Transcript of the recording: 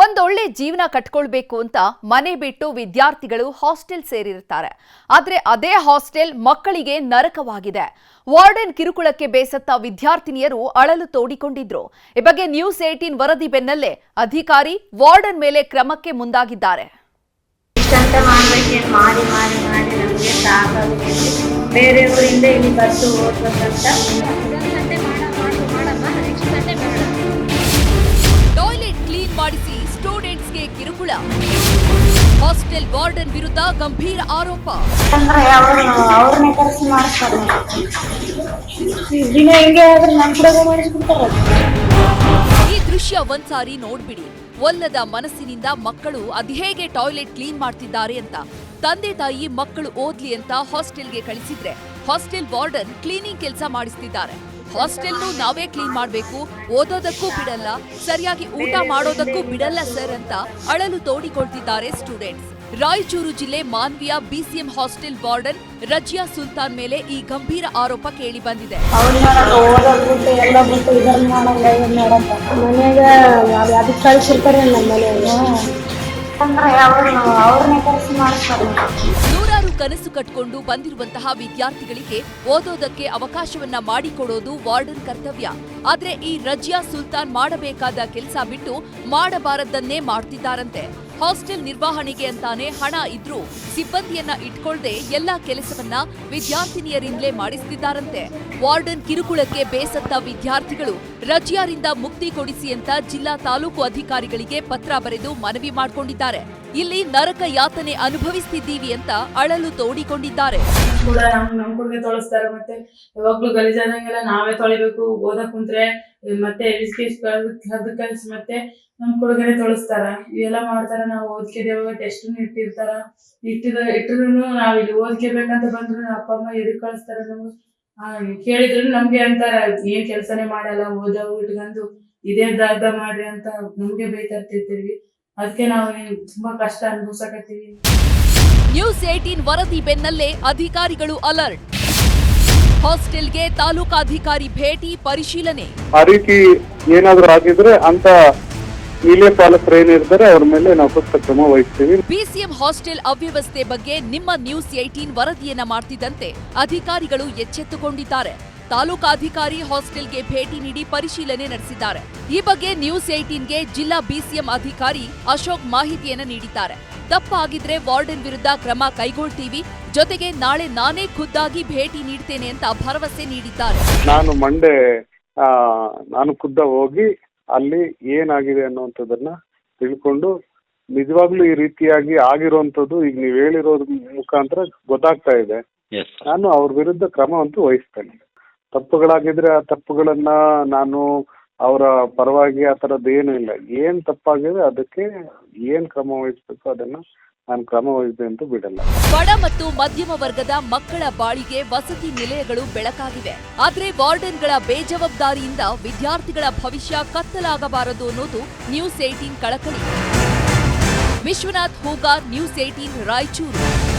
ಒಂದೊಳ್ಳೆ ಜೀವನ ಕಟ್ಕೊಳ್ಬೇಕು ಅಂತ ಮನೆ ಬಿಟ್ಟು ವಿದ್ಯಾರ್ಥಿಗಳು ಹಾಸ್ಟೆಲ್ ಸೇರಿರ್ತಾರೆ ಆದ್ರೆ ಅದೇ ಹಾಸ್ಟೆಲ್ ಮಕ್ಕಳಿಗೆ ನರಕವಾಗಿದೆ. ವಾರ್ಡನ್ ಕಿರುಕುಳಕ್ಕೆ ಬೇಸತ್ತ ವಿದ್ಯಾರ್ಥಿನಿಯರು ಅಳಲು ತೋಡಿಕೊಂಡಿದ್ರು. ಈ ಬಗ್ಗೆ ನ್ಯೂಸ್ ಏಟೀನ್ ವರದಿ ಬೆನ್ನಲ್ಲೇ ಅಧಿಕಾರಿ ವಾರ್ಡನ್ ಮೇಲೆ ಕ್ರಮಕ್ಕೆ ಮುಂದಾಗಿದ್ದಾರೆ. ಇಷ್ಟಂತ ಮಾಡ್ಬೇಕೇನು ಹಾಸ್ಟೆಲ್ ವಾರ್ಡನ್ ವಿರುದ್ಧ ಗಂಭೀರ ಆರೋಪ. ಅಂದ್ರೆ ಅವರು ಅವ್ರನ್ನೇ ಕರೆಸಿ ಮಾಡಿಸ್ತಾರೆ ದಿನ ಹಿಂಗೆ ಆದ್ರೆ ನಮ್ಮ ಕಡೆಗೂ ಮಾಡಿಸ್ಬಿಡ್ತಾರೆ. ಈ ದೃಶ್ಯ ಒಂದ್ಸಾರಿ ನೋಡ್ಬಿಡಿ. ಒಲ್ಲದ ಮನಸ್ಸಿನಿಂದ ಮಕ್ಕಳು ಅದ್ಹೇಗೆ ಟಾಯ್ಲೆಟ್ ಕ್ಲೀನ್ ಮಾಡ್ತಿದ್ದಾರೆ ಅಂತ. ತಂದೆ ತಾಯಿ ಮಕ್ಕಳು ಓದ್ಲಿ ಅಂತ ಹಾಸ್ಟೆಲ್ಗೆ ಕಳಿಸಿದ್ರೆ ಹಾಸ್ಟೆಲ್ ವಾರ್ಡನ್ ಕ್ಲೀನಿಂಗ್ ಕೆಲಸ ಮಾಡಿಸ್ತಿದ್ದಾರೆ. ಹಾಸ್ಟೆಲ್ನು ನಾವೇ ಕ್ಲೀನ್ ಮಾಡಬೇಕು, ಓದೋದಕ್ಕೂ ಬಿಡಲ್ಲ, ಸರಿಯಾಗಿ ಊಟ ಮಾಡೋದಕ್ಕೂ ಬಿಡಲ್ಲ ಸರ್ ಅಂತ ಅಳಲು ತೋಡಿಕೊಳ್ತಿದ್ದಾರೆ ಸ್ಟೂಡೆಂಟ್ಸ್. ರಾಯಚೂರು ಜಿಲ್ಲೆ ಮಾನ್ವಿಯ BCM hostel warden Razia Sultan ಮೇಲೆ ಈ ಗಂಭೀರ ಆರೋಪ ಕೇಳಿ ಬಂದಿದೆ. ಅವ್ರನ್ನ ನೂರಾರು ಕನಸು ಕಟ್ಕೊಂಡು ಬಂದಿರುವಂತಹ ವಿದ್ಯಾರ್ಥಿಗಳಿಗೆ ಓದೋದಕ್ಕೆ ಅವಕಾಶವನ್ನ ಮಾಡಿಕೊಡೋದು ವಾರ್ಡನ್ ಕರ್ತವ್ಯ. ಆದ್ರೆ ಈ ರಜಿಯಾ ಸುಲ್ತಾನ್ ಮಾಡಬೇಕಾದ ಕೆಲಸ ಬಿಟ್ಟು ಮಾಡಬಾರದನ್ನೇ ಮಾಡ್ತಿದ್ದಾರಂತೆ. ಹಾಸ್ಟೆಲ್ ನಿರ್ವಹಣೆಗೆ ಅಂತಾನೆ ಹಣ ಇದ್ರೂ ಸಿಬ್ಬಂದಿಯನ್ನ ಇಟ್ಕೊಳ್ದೆ ಎಲ್ಲಾ ಕೆಲಸವನ್ನ ವಿದ್ಯಾರ್ಥಿನಿಯರಿಂದಲೇ ಮಾಡಿಸ್ತಿದ್ದಾರಂತೆ. ವಾರ್ಡನ್ ಕಿರುಕುಳಕ್ಕೆ ಬೇಸತ್ತ ವಿದ್ಯಾರ್ಥಿಗಳು ರಜಿಯಾರಿಂದ ಮುಕ್ತಿ ಕೊಡಿಸಿ ಅಂತ ಜಿಲ್ಲಾ ತಾಲೂಕು ಅಧಿಕಾರಿಗಳಿಗೆ ಪತ್ರ ಬರೆದು ಮನವಿ ಮಾಡಿಕೊಂಡಿದ್ದಾರೆ. ಇಲ್ಲಿ ನರಕ ಯಾತನೆ ಅನುಭವಿಸ್ತಿದ್ದೀವಿ ಅಂತ ಅಳಲು ತೋಡಿಕೊಂಡಿದ್ದಾರೆ. ಕೂಡ ನಮ್ ಕುಡ್ಗೆ ತೊಳಸ್ತಾರೆ ಮತ್ತೆ ಯಾವಾಗ್ಲೂ ಗಲೀಜಾದಂಗೆಲ್ಲ ನಾವೇ ತೊಳಿಬೇಕು ಓದಕ್ ಕುಂತ್ರೆ, ಮತ್ತೆ ಕಲ್ಸಿ ಮತ್ತೆ ನಮ್ ಕುಡುಗನೆ ತೊಳಸ್ತಾರ ಇವೆಲ್ಲ ಮಾಡ್ತಾರ, ನಾವು ಓದ್ಕೆದೇವಾಗ ಟೆಸ್ಟ್ ಇಟ್ಟಿರ್ತಾರ, ಇಟ್ಟಿದ ಇಟ್ಟಿದ್ರು ನಾವ್ ಇಲ್ಲಿ ಓದ್ಕೋಬೇಕಂತ ಬಂದ್ರು ಅಪ್ಪ, ಅಮ್ಮ ಎದಕ್ ಕಳಿಸ್ತಾರ ನಮ್ಗೆ ಕೇಳಿದ್ರು ನಮ್ಗೆ ಅಂತಾರ ಏನ್ ಕೆಲ್ಸನೇ ಮಾಡಲ್ಲ ಓದೋ ಇಟ್ಕೊಂಡು ಇದೇ ದಾದ ಮಾಡ್ರಿ ಅಂತ ನಮ್ಗೆ ಬೈತಾರ್ತಿರ್ತೀವಿ ಅದಕ್ಕೆ ನಾವು ತುಂಬಾ ಕಷ್ಟ ಅನುಭವಿಸಕತ್ತೀವಿ. ನ್ಯೂಸ್ ಏಟೀನ್ ವರದಿ ಬೆನ್ನಲ್ಲೇ ಅಧಿಕಾರಿಗಳು ಅಲರ್ಟ್ ಹಾಸ್ಟೆಲ್ಗೆ ತಾಲೂಕಾಧಿಕಾರಿ ಭೇಟಿ ಪರಿಶೀಲನೆ. ಆ ರೀತಿ ಏನಾದ್ರೂ ಆಗಿದ್ರೆ ಅಂತ ಹಿರಿಯ ಪಾಲಕರು ಏನಿರ್ತಾರೆ ಅವ್ರ ಮೇಲೆ ನಾವು ಸೂಕ್ತ ಕ್ರಮ ವಹಿಸ್ತೀವಿ. ಬಿಸಿಎಂ ಹಾಸ್ಟೆಲ್ ಅವ್ಯವಸ್ಥೆ ಬಗ್ಗೆ ನಿಮ್ಮ ನ್ಯೂಸ್ ಏಟೀನ್ ವರದಿಯನ್ನ ಮಾಡ್ತಿದ್ದಂತೆ ಅಧಿಕಾರಿಗಳು ಎಚ್ಚೆತ್ತುಕೊಂಡಿದ್ದಾರೆ. ತಾಲೂಕಾಧಿಕಾರಿ ಹಾಸ್ಟೆಲ್ಗೆ ಭೇಟಿ ನೀಡಿ ಪರಿಶೀಲನೆ ನಡೆಸಿದ್ದಾರೆ. ಈ ಬಗ್ಗೆ ನ್ಯೂಸ್ ಏಟೀನ್ಗೆ ಜಿಲ್ಲಾ ಬಿಸಿಎಂ ಅಧಿಕಾರಿ ಅಶೋಕ್ ಮಾಹಿತಿಯನ್ನು ನೀಡಿದ್ದಾರೆ. ತಪ್ಪಾಗಿದ್ರೆ ವಾರ್ಡನ್ ವಿರುದ್ಧ ಕ್ರಮ ಕೈಗೊಳ್ತೀವಿ. ಜೊತೆಗೆ ನಾಳೆ ನಾನೇ ಖುದ್ದಾಗಿ ಭೇಟಿ ನೀಡ್ತೇನೆ ಅಂತ ಭರವಸೆ ನೀಡಿದ್ದಾರೆ. ನಾನು ಮಂಡೆ ನಾನು ಖುದ್ದ ಹೋಗಿ ಅಲ್ಲಿ ಏನಾಗಿದೆ ಅನ್ನುವಂಥದ್ದನ್ನ ತಿಳ್ಕೊಂಡು ನಿಜವಾಗ್ಲೂ ಈ ರೀತಿಯಾಗಿ ಆಗಿರುವಂಥದ್ದು ಈಗ ನೀವು ಹೇಳಿರೋದ್ರ ಮುಖಾಂತರ ಗೊತ್ತಾಗ್ತಾ ಇದೆ. ಎಸ್ ನಾನು ಅವ್ರ ವಿರುದ್ಧ ಕ್ರಮವಂತೂ ವಹಿಸ್ತೇನೆ. ತಪ್ಪುಗಳಾಗಿದ್ರೆ ಆ ತಪ್ಪುಗಳನ್ನ ನಾನು ಅವರ ಪರವಾಗಿ ಆ ಥರದ್ದು ಏನೂ ಇಲ್ಲ. ಏನ್ ತಪ್ಪಾಗಿದೆ ಅದಕ್ಕೆ ಏನ್ ಕ್ರಮ ವಹಿಸ್ಬೇಕು ಅದನ್ನ ನಾನು ಕ್ರಮ ವಹಿಸಿದೆ ಬಿಡಲ್ಲ. ಬಡ ಮತ್ತು ಮಧ್ಯಮ ವರ್ಗದ ಮಕ್ಕಳ ಬಾಳಿಗೆ ವಸತಿ ನಿಲಯಗಳು ಬೆಳಕಾಗಿವೆ. ಆದ್ರೆ ವಾರ್ಡನ್ಗಳ ಬೇಜವಾಬ್ದಾರಿಯಿಂದ ವಿದ್ಯಾರ್ಥಿಗಳ ಭವಿಷ್ಯ ಕತ್ತಲಾಗಬಾರದು ಅನ್ನೋದು ನ್ಯೂಸ್ ಏಟೀನ್ ಕಳಕಳಿ. Vishwanath Hugar, news eighteen Raichur.